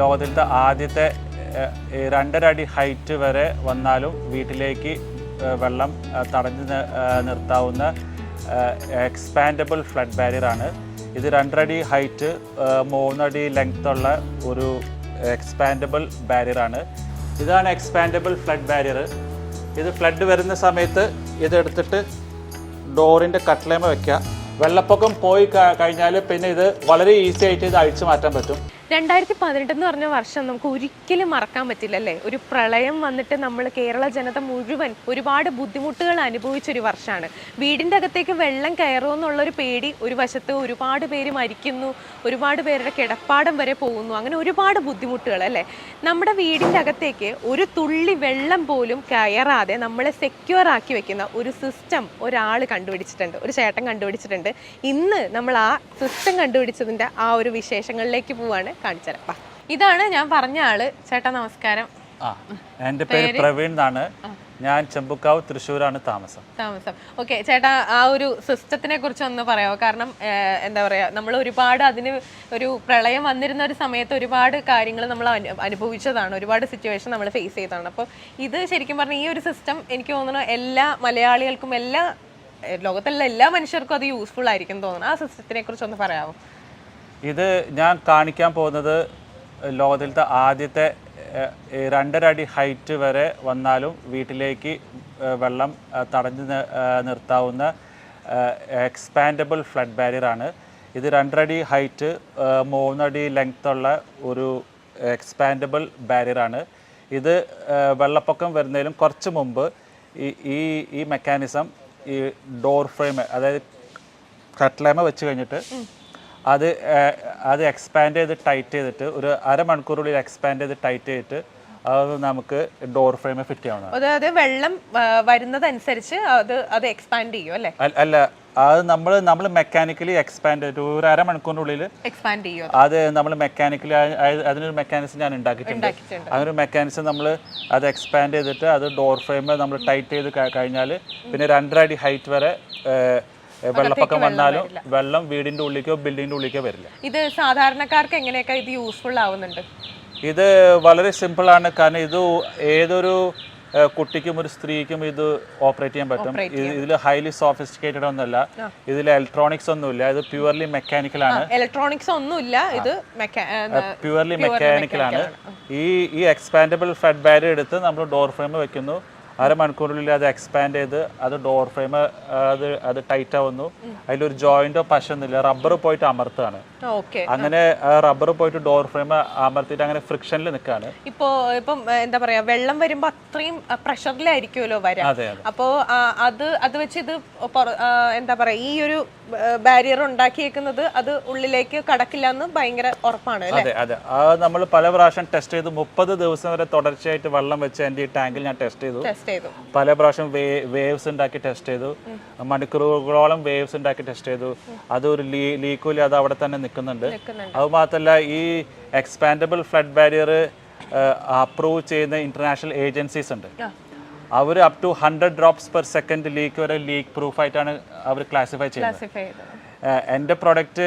ലോകത്തിലത്തെ ആദ്യത്തെ രണ്ടരടി ഹൈറ്റ് വരെ വന്നാലും വീട്ടിലേക്ക് വെള്ളം തടഞ്ഞു നിർത്താവുന്ന എക്സ്പാൻഡബിൾ ഫ്ലഡ് ബാരിയറാണ് ഇത് രണ്ടരടി ഹൈറ്റ് മൂന്നടി ലെങ്ത്തുള്ള ഒരു എക്സ്പാൻഡബിൾ ബാരിയറാണ് ഇതാണ് എക്സ്പാൻഡബിൾ ഫ്ലഡ് ബാരിയർ ഇത് ഫ്ലഡ് വരുന്ന സമയത്ത് ഇതെടുത്തിട്ട് ഡോറിന്റെ കട്ട്ലേമ വെക്കുക. വെള്ളപ്പൊക്കം പോയി കഴിഞ്ഞാൽ പിന്നെ ഇത് വളരെ ഈസി ആയിട്ട് ഇത് അഴിച്ചു മാറ്റാൻ പറ്റും. രണ്ടായിരത്തി പതിനെട്ട് എന്ന് പറഞ്ഞ വർഷം നമുക്ക് ഒരിക്കലും മറക്കാൻ പറ്റില്ല അല്ലേ ഒരു പ്രളയം വന്നിട്ട് നമ്മൾ കേരള ജനത മുഴുവൻ ഒരുപാട് ബുദ്ധിമുട്ടുകൾ അനുഭവിച്ച ഒരു വർഷമാണ് വീടിന്റെ അകത്തേക്ക് വെള്ളം കയറുമെന്നുള്ളൊരു പേടി ഒരു വശത്ത് ഒരുപാട് പേര് മരിക്കുന്നു ഒരുപാട് പേരുടെ കിടപ്പാടം വരെ പോകുന്നു. അങ്ങനെ ഒരുപാട് ബുദ്ധിമുട്ടുകൾ അല്ലേ? നമ്മുടെ വീടിന്റെ അകത്തേക്ക് ഒരു തുള്ളി വെള്ളം പോലും കയറാതെ നമ്മളെ സെക്യൂർ ആക്കി വെക്കുന്ന ഒരു സിസ്റ്റം ഒരാൾ കണ്ടുപിടിച്ചിട്ടുണ്ട് ഒരു ചേട്ടൻ കണ്ടുപിടിച്ചിട്ടുണ്ട്. ഇന്ന് നമ്മൾ ആ സിസ്റ്റം കണ്ടുപിടിച്ചതിന്റെ ആ ഒരു വിശേഷങ്ങളിലേക്ക് പോവാണ്. കാണിച്ചത് തരാം. ഇതാണ് ഞാൻ പറഞ്ഞ ആൾ. ചേട്ടാ നമസ്കാരം. ആ എന്റെ പേര് പ്രവീൺ എന്നാണ്. ഞാൻ ചെമ്പുക്കാവ് തൃശ്ശൂരാണ് താമസം. താമസം. ഓക്കെ ചേട്ടാ ആ ഒരു സിസ്റ്റത്തിനെ കുറിച്ച് ഒന്ന് പറയാമോ? കാരണം എന്താ പറയാ നമ്മൾ ഒരുപാട് അതിന് ഒരു പ്രളയം വന്നിരുന്ന ഒരു സമയത്ത് ഒരുപാട് കാര്യങ്ങൾ നമ്മൾ അനുഭവിച്ചതാണ്. ഒരുപാട് സിറ്റുവേഷൻ നമ്മൾ ഫേസ് ചെയ്തതാണ്. അപ്പോൾ ഇത് ശരിക്കും പറഞ്ഞാൽ ഈ ഒരു സിസ്റ്റം എനിക്ക് തോന്നുന്നു എല്ലാ മലയാളികൾക്കും എല്ലാ ലോകത്തുള്ള എല്ലാ മനുഷ്യർക്കും അത് യൂസ്ഫുൾ ആയിരിക്കും തോന്നുന്നു. ആ സിസ്റ്റത്തിനെ കുറിച്ച് ഒന്ന് പറയാമോ? ഇത് ഞാൻ കാണിക്കാൻ പോകുന്നത് ലോകത്തിലത്തെ ആദ്യത്തെ രണ്ടരടി ഹൈറ്റ് വരെ വന്നാലും വീട്ടിലേക്ക് വെള്ളം തടഞ്ഞു നിർത്താവുന്ന എക്സ്പാൻഡബിൾ ഫ്ലഡ് ബാരിയറാണ് ഇത് രണ്ടരടി ഹൈറ്റ് മൂന്നടി ലെങ്ത്തുള്ള ഒരു എക്സ്പാൻഡബിൾ ബാരിയറാണ് ഇത് വെള്ളപ്പൊക്കം വരുന്നതിലും കുറച്ച് മുമ്പ് ഈ ഈ മെക്കാനിസം ഈ ഡോർ ഫ്രെയിം അതായത് കട്ട്ലേമ വെച്ച് കഴിഞ്ഞിട്ട് അത് അത് എക്സ്പാൻഡ് ചെയ്ത് ടൈറ്റ് ചെയ്തിട്ട് ഒരു അരമണിക്കൂറുള്ളിൽ എക്സ്പാൻഡ് ചെയ്ത് ടൈറ്റ് ചെയ്തിട്ട് അത് നമുക്ക് ഡോർ ഫ്രെയിം ഫിറ്റ് ചെയ്യണം അതായത് വെള്ളം വരുന്നതനുസരിച്ച് അത് അത് എക്സ്പാൻഡ് ചെയ്യും അല്ലേ? അല്ല- അത് നമ്മൾ നമ്മൾ മെക്കാനിക്കലി എക്സ്പാൻഡ് ചെയ്തിട്ട് ഒരു അരമണിക്കൂറിനുള്ളിൽ എക്സ്പാൻഡ് ചെയ്യും അത്. നമ്മൾ മെക്കാനിക്കലി അതിനൊരു മെക്കാനിസം ഞാൻ ഉണ്ടാക്കിയിട്ടുണ്ട്. അതിനൊരു മെക്കാനിസം നമ്മൾ അത് എക്സ്പാൻഡ് ചെയ്തിട്ട് അത് ഡോർ ഫ്രെയിം നമ്മൾ ടൈറ്റ് ചെയ്ത് കഴിഞ്ഞാൽ പിന്നെ രണ്ടര അടി ഹൈറ്റ് വരെ വെള്ളപ്പൊക്കം വന്നാലും വെള്ളം വീടിന്റെ ഉള്ളിലേക്കോ ബിൽഡിങ്ങിന്റെ ഉള്ളിലേക്കോ വരില്ല. ഇത് സാധാരണക്കാർക്ക് എങ്ങനെയൊക്കെ ഇത് യൂസ്ഫുൾ ആവുന്നുണ്ട്? ഇത് വളരെ സിമ്പിൾ ആണ്. കാരണം ഇത് ഏതൊരു കുട്ടിക്കും ഒരു സ്ത്രീക്കും ഇത് ഓപ്പറേറ്റ് ചെയ്യാൻ പറ്റും. ഇതിൽ ഹൈലി സോഫിസ്റ്റിക്കേറ്റഡ് ഒന്നുമല്ല. ഇതിൽ ഇലക്ട്രോണിക്സ് ഒന്നുമില്ല. ഇത് പ്യുവർലി മെക്കാനിക്കൽ ആണ്. ഇലക്ട്രോണിക്സ് ഒന്നുമില്ല. ഇത് പ്യുവർലി മെക്കാനിക്കൽ ആണ്. ഈ ഈ എക്സ്പാൻഡബിൾ ഫെഡ് ബാരിയർ എടുത്ത് നമ്മൾ ഡോർ ഫ്രെയിം വെക്കുന്നു. അരമണിക്കൂറിനുള്ളിൽ അത് എക്സ്പാൻഡ് ചെയ്ത് അത് ഡോർ ഫ്രെയിം അത് അത് ടൈറ്റ് ആവുന്നു. അതിലൊരു ജോയിന്റോ പശൊന്നുമില്ല റബ്ബർ പോയിട്ട് അമർത്താണ് അങ്ങനെ റബ്ബർ പോയിട്ട് ഡോർ ഫ്രെയിം അമർത്തിയിട്ട് അങ്ങനെ ഫ്രിക്ഷനിൽ നിൽക്കുകയാണ്. ഇപ്പോ ഇപ്പം എന്താ പറയാ വെള്ളം വരുമ്പോ അത്രയും പ്രഷറിലായിരിക്കുമല്ലോ വരാ. അപ്പോ അത് അത് വെച്ച് ഇത് എന്താ പറയാ ഈ ഒരു ബാരിയർ ഉണ്ടാക്കിയേക്കുന്നത് അത് ഉള്ളിലേക്ക് കടക്കില്ല എന്ന് ഭയങ്കര ഉറപ്പാണ് അതെ അതെ. അത് നമ്മൾ പല പ്രാവശ്യം ടെസ്റ്റ് ചെയ്തു. മുപ്പത് ദിവസം വരെ തുടർച്ചയായിട്ട് വെള്ളം വെച്ച് എന്റെ ഈ ടാങ്കിൽ ഞാൻ ടെസ്റ്റ് ചെയ്തു. ടെസ്റ്റ് ചെയ്തു. പല പ്രാവശ്യം വേവ്സ് ഉണ്ടാക്കി ടെസ്റ്റ് ചെയ്തു. മണിക്കൂറുകളോളം വേവ്സ് ഉണ്ടാക്കി ടെസ്റ്റ് ചെയ്തു. അത് ഒരു ലീ ലീക്കൂലി അത് അവിടെ തന്നെ നിൽക്കുന്നുണ്ട്. അത് മാത്രമല്ല ഈ എക്സ്പാൻഡബിൾ ഫ്ലഡ് ബാരിയർ അപ്രൂവ് ചെയ്യുന്ന ഇന്റർനാഷണൽ ഏജൻസീസ് ഉണ്ട്. അവർ up to hundred drops per second leak വരെ ലീക്ക് പ്രൂഫ് ആയിട്ടാണ് അവർ ക്ലാസിഫൈ ചെയ്യുന്നത്. ഏഹ് പ്രൊഡക്റ്റ്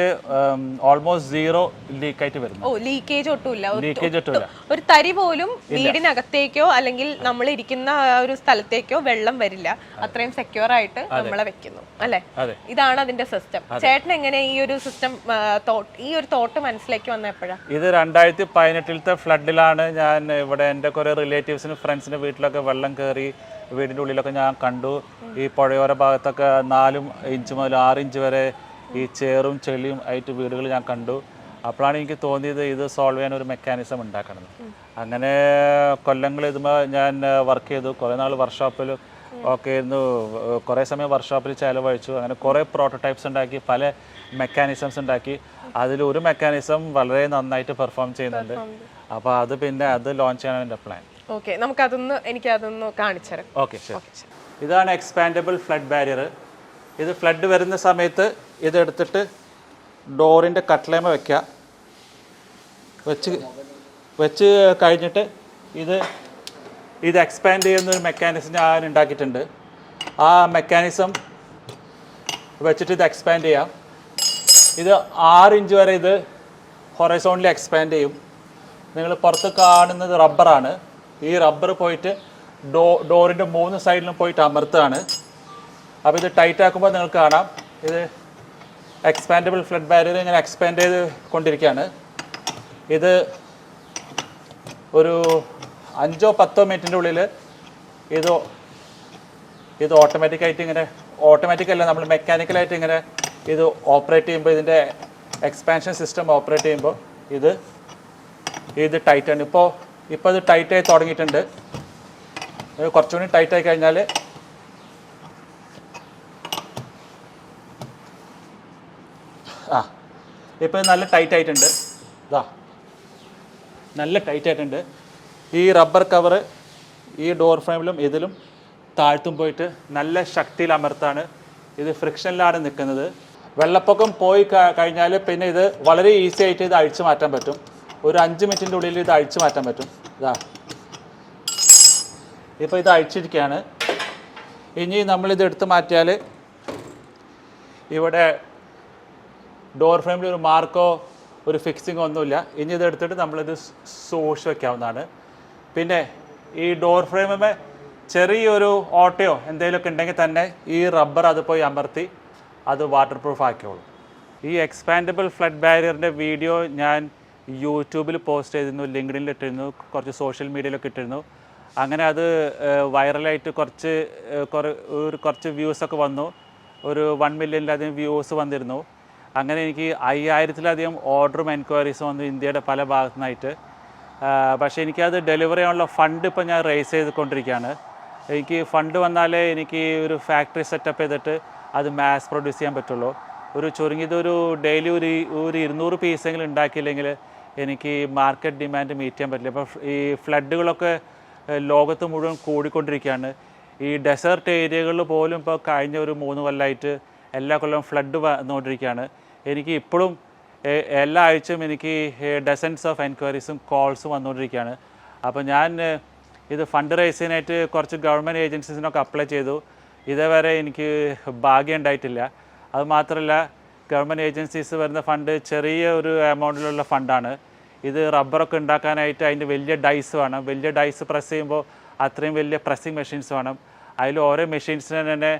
ഓൾമോസ്റ്റ് സീറോ ലീക്ക് ആയിട്ട് വരുന്നു. ഓ ലീക്കേജ് ഒട്ടുമില്ല. ലീക്കേജ് ഒട്ടുമില്ല. ഒരു തരി പോലും വീടിനകത്തേക്കോ അല്ലെങ്കിൽ നമ്മൾ ഇരിക്കുന്ന ഒരു സ്ഥലത്തേക്കോ വെള്ളം വരില്ല. അത്രയും സെക്യൂർ ആയിട്ട് നമ്മളെ വെക്കുന്നു. അല്ലെ? ഇതാണ് അതിന്റെ സിസ്റ്റം ചേട്ടൻ എങ്ങനെ ഈ ഒരു സിസ്റ്റം ഈ ഒരു തോട്ട് മനസ്സിലേക്ക് വന്ന എപ്പോഴാ? ഇത് രണ്ടായിരത്തി പതിനെട്ടിലത്തെ ഫ്ലഡിലാണ് ഞാൻ ഇവിടെ എന്റെ കുറെ റിലേറ്റീവ്സിന് ഫ്രണ്ട്സിന് വീട്ടിലൊക്കെ വെള്ളം കയറി വീടിന്റെ ഉള്ളിലൊക്കെ ഞാൻ കണ്ടു. ഈ പുഴയോര ഭാഗത്തൊക്കെ നാലും ഇഞ്ച് മുതൽ ആറ് ഇഞ്ച് വരെ ഈ ചേറും ചെളിയും ആയിട്ട് വീടുകൾ ഞാൻ കണ്ടു. അപ്പോഴാണ് എനിക്ക് തോന്നിയത് ഇത് സോൾവ് ചെയ്യാൻ ഒരു മെക്കാനിസം ഉണ്ടാക്കണം. അങ്ങനെ കൊല്ലങ്ങൾ ഇതുമ്പോൾ ഞാൻ വർക്ക് ചെയ്തു. കുറേ നാൾ വർക്ക്ഷോപ്പിൽ ഒക്കെ ഇരുന്നു. കുറേ സമയം വർക്ക്ഷോപ്പിൽ ചിലവഴിച്ചു. അങ്ങനെ കുറേ പ്രോട്ടോടൈപ്സ് ഉണ്ടാക്കി പല മെക്കാനിസംസ് ഉണ്ടാക്കി. അതിൽ ഒരു മെക്കാനിസം വളരെ നന്നായിട്ട് പെർഫോം ചെയ്യുന്നുണ്ട്. അപ്പോൾ അത് പിന്നെ അത് ലോഞ്ച് ചെയ്യാനാണ് എന്റെ പ്ലാൻ ഓക്കെ നമുക്ക് അതൊന്ന് എനിക്ക് അതൊന്ന് കാണിച്ചു ഓക്കെ ശരി. ഇതാണ് എക്സ്പാൻഡബിൾ ഫ്ലഡ് ബാരിയർ ഇത് ഫ്ലഡ് വരുന്ന സമയത്ത് ഇതെടുത്തിട്ട് ഡോറിന്റെ കട്ട്ലേമ വെക്കുക. വെച്ച് വെച്ച് കഴിഞ്ഞിട്ട് ഇത് ഇത് എക്സ്പാൻഡ് ചെയ്യുന്ന ഒരു മെക്കാനിസം ഞാൻ ഉണ്ടാക്കിയിട്ടുണ്ട്. ആ മെക്കാനിസം വെച്ചിട്ട് ഇത് എക്സ്പാൻഡ് ചെയ്യാം. ഇത് ആറ് ഇഞ്ച് വരെ ഇത് ഹൊറൈസോണിൽ എക്സ്പാൻഡ് ചെയ്യും. നിങ്ങൾ പുറത്ത് കാണുന്നത് റബ്ബറാണ്. ഈ റബ്ബർ പോയിട്ട് ഡോ ഡോറിന്റെ മൂന്ന് സൈഡിലും പോയിട്ട് അമർത്താണ് അപ്പോൾ ഇത് ടൈറ്റ് ആക്കുമ്പോൾ നിങ്ങൾക്ക് കാണാം. ഇത് എക്സ്പാൻഡബിൾ ഫ്ലഡ് ബാരിയർ ഇങ്ങനെ എക്സ്പാൻഡ് ചെയ്ത് കൊണ്ടിരിക്കുകയാണ്. ഇത് ഒരു അഞ്ചോ പത്തോ മിനിറ്റിന്റെ ഉള്ളിൽ ഇത് ഇത് ഓട്ടോമാറ്റിക്കായിട്ട് ഇങ്ങനെ ഓട്ടോമാറ്റിക്കല്ല നമ്മൾ മെക്കാനിക്കലായിട്ട് ഇങ്ങനെ ഇത് ഓപ്പറേറ്റ് ചെയ്യുമ്പോൾ ഇതിന്റെ എക്സ്പാൻഷൻ സിസ്റ്റം ഓപ്പറേറ്റ് ചെയ്യുമ്പോൾ ഇത് ഇത് ടൈറ്റ് ആണ്. ഇപ്പോൾ ഇപ്പോൾ ഇത് ടൈറ്റായി തുടങ്ങിയിട്ടുണ്ട്. കുറച്ചുകൂടി ടൈറ്റായി കഴിഞ്ഞാൽ ഇപ്പോൾ നല്ല ടൈറ്റ് ആയിട്ടുണ്ട്. ഇതാ നല്ല ടൈറ്റ് ആയിട്ടുണ്ട്. ഈ റബ്ബർ കവർ ഈ ഡോർ ഫ്രെയിമിലും ഇതിലും താഴ്ത്തും പോയിട്ട് നല്ല ശക്തിയിൽ അമർത്താണ്. ഇത് ഫ്രിക്ഷനിലാണ് നിൽക്കുന്നത്. വെള്ളപ്പൊക്കം പോയി കഴിഞ്ഞാൽ പിന്നെ ഇത് വളരെ ഈസി ആയിട്ട് ഇത് അഴിച്ചു മാറ്റാൻ പറ്റും. ഒരു അഞ്ച് മിനിറ്റിന്റെ ഉള്ളിൽ ഇത് അഴിച്ചു മാറ്റാൻ പറ്റും. ഇതാ ഇപ്പോൾ ഇത് അഴിച്ചിരിക്കുകയാണ്. ഇനി നമ്മളിത് എടുത്ത് മാറ്റിയാൽ ഇവിടെ ഡോർ ഫ്രെയിമിൽ ഒരു മാർക്കോ ഒരു ഫിക്സിങ്ങോ ഒന്നുമില്ല ഇനി ഇത് എടുത്തിട്ട് നമ്മളിത് സൂക്ഷിച്ച് വെക്കാവുന്നതാണ്. പിന്നെ ഈ ഡോർ ഫ്രെയിമേ ചെറിയൊരു ഓട്ടയോ എന്തെങ്കിലുമൊക്കെ ഉണ്ടെങ്കിൽ തന്നെ ഈ റബ്ബർ അത് പോയി അമർത്തി അത് വാട്ടർ പ്രൂഫ് ആക്കിയോളൂ ഈ എക്സ്പാൻഡബിൾ ഫ്ലഡ് ബാരിയറിന്റെ വീഡിയോ ഞാൻ യൂട്യൂബിൽ പോസ്റ്റ് ചെയ്തിരുന്നു ലിങ്ക്ഡിനിൽ ഇട്ടിരുന്നു കുറച്ച് സോഷ്യൽ മീഡിയയിലൊക്കെ ഇട്ടിരുന്നു. അങ്ങനെ അത് വൈറലായിട്ട് കുറച്ച് കുറേ ഒരു കുറച്ച് വ്യൂസൊക്കെ വന്നു. ഒരു വൺ മില്യണിലധികം വ്യൂസ് വന്നിരുന്നു. അങ്ങനെ എനിക്ക് അയ്യായിരത്തിലധികം ഓർഡറും എൻക്വയറീസും വന്നു ഇന്ത്യയുടെ പല ഭാഗത്തു നിന്നായിട്ട് പക്ഷേ എനിക്കത് ഡെലിവറി ചെയ്യാനുള്ള ഫണ്ട് ഇപ്പോൾ ഞാൻ റേസ് ചെയ്തുകൊണ്ടിരിക്കുകയാണ്. എനിക്ക് ഫണ്ട് വന്നാലേ എനിക്ക് ഒരു ഫാക്ടറി സെറ്റപ്പ് ചെയ്തിട്ട് അത് മാസ് പ്രൊഡ്യൂസ് ചെയ്യാൻ പറ്റുള്ളൂ. ഒരു ചുരുങ്ങിയത് ഒരു ഡെയിലി ഒരു ഒരു ഇരുന്നൂറ് പീസെങ്കിലും ഉണ്ടാക്കിയില്ലെങ്കിൽ എനിക്ക് മാർക്കറ്റ് ഡിമാൻഡ് മീറ്റ് ചെയ്യാൻ പറ്റില്ല. അപ്പോൾ ഈ ഫ്ലഡുകളൊക്കെ ലോകത്ത് മുഴുവൻ കൂടിക്കൊണ്ടിരിക്കുകയാണ്. ഈ ഡെസേർട്ട് ഏരിയകളിൽ പോലും ഇപ്പോൾ കഴിഞ്ഞ ഒരു മൂന്ന് കൊല്ലമായിട്ട് എല്ലാ കൊല്ലവും ഫ്ലഡ് വന്നുകൊണ്ടിരിക്കുകയാണ്. എനിക്ക് ഇപ്പോഴും എല്ലാ ആഴ്ചയും എനിക്ക് ഡസൻസ് ഓഫ് എൻക്വയറീസും കോൾസും വന്നുകൊണ്ടിരിക്കുകയാണ്. അപ്പോൾ ഞാൻ ഇത് ഫണ്ട് റേസ് ചെയ്യാനായിട്ട് കുറച്ച് ഗവൺമെന്റ് ഏജൻസീസിനൊക്കെ അപ്ലൈ ചെയ്തു. ഇതേവരെ എനിക്ക് ഭാഗ്യം ഉണ്ടായിട്ടില്ല. അതുമാത്രമല്ല ഗവൺമെന്റ് ഏജൻസീസ് വരുന്ന ഫണ്ട് ചെറിയ ഒരു എമൗണ്ടിലുള്ള ഫണ്ടാണ് ഇത് റബ്ബറൊക്കെ ഉണ്ടാക്കാനായിട്ട് അതിന്റെ വലിയ ഡൈസ് വേണം. വലിയ ഡൈസ് പ്രസ് ചെയ്യുമ്പോൾ അത്രയും വലിയ പ്രസ്സിങ് മെഷീൻസ് വേണം. അതിൽ ഓരോ മെഷീൻസിന് തന്നെ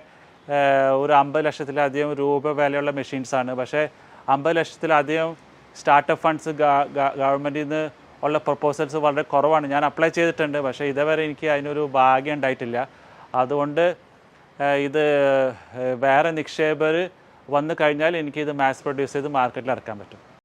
ഒരു അമ്പത് ലക്ഷത്തിലധികം രൂപ വിലയുള്ള മെഷീൻസാണ് പക്ഷേ അമ്പത് ലക്ഷത്തിലധികം സ്റ്റാർട്ടപ്പ് ഫണ്ട്സ് ഗവൺമെന്റിൽ നിന്ന് ഉള്ള പ്രപ്പോസൽസ് വളരെ കുറവാണ്. ഞാൻ അപ്ലൈ ചെയ്തിട്ടുണ്ട്. പക്ഷേ ഇതുവരെ എനിക്ക് അതിനൊരു ഭാഗ്യം ഉണ്ടായിട്ടില്ല. അതുകൊണ്ട് ഇത് വേറെ നിക്ഷേപർ വന്നു കഴിഞ്ഞാൽ എനിക്കിത് മാസ് പ്രൊഡ്യൂസ് ചെയ്ത് മാർക്കറ്റിൽ ഇറക്കാൻ പറ്റും.